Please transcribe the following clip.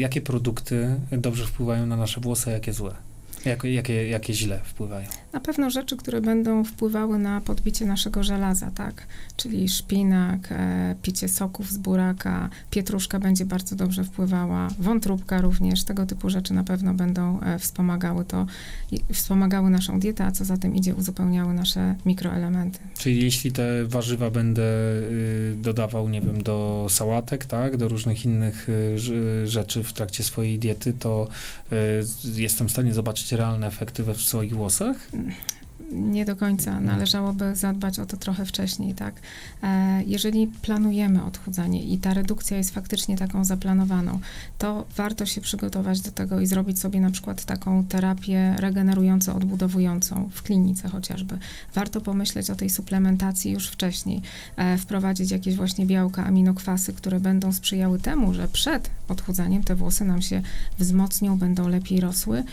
Jakie produkty dobrze wpływają na nasze włosy, a jakie złe? Jak, jakie, jakie źle wpływają? Na pewno rzeczy, które będą wpływały na podbicie naszego żelaza, tak? Czyli szpinak, e, picie soków z buraka, pietruszka będzie bardzo dobrze wpływała, wątróbka również, tego typu rzeczy na pewno będą e, wspomagały to, i wspomagały naszą dietę, a co za tym idzie, uzupełniały nasze mikroelementy. Czyli jeśli te warzywa będę y, dodawał, nie wiem, do sałatek, tak, do różnych innych y, rzeczy w trakcie swojej diety, to y, jestem w stanie zobaczyć realne efekty we swoich włosach? Nie do końca. Należałoby zadbać o to trochę wcześniej, tak? E, Jeżeli planujemy odchudzanie i ta redukcja jest faktycznie taką zaplanowaną, to warto się przygotować do tego i zrobić sobie na przykład taką terapię regenerującą, odbudowującą w klinice chociażby. Warto pomyśleć o tej suplementacji już wcześniej, e, wprowadzić jakieś właśnie białka, aminokwasy, które będą sprzyjały temu, że przed odchudzaniem te włosy nam się wzmocnią, będą lepiej rosły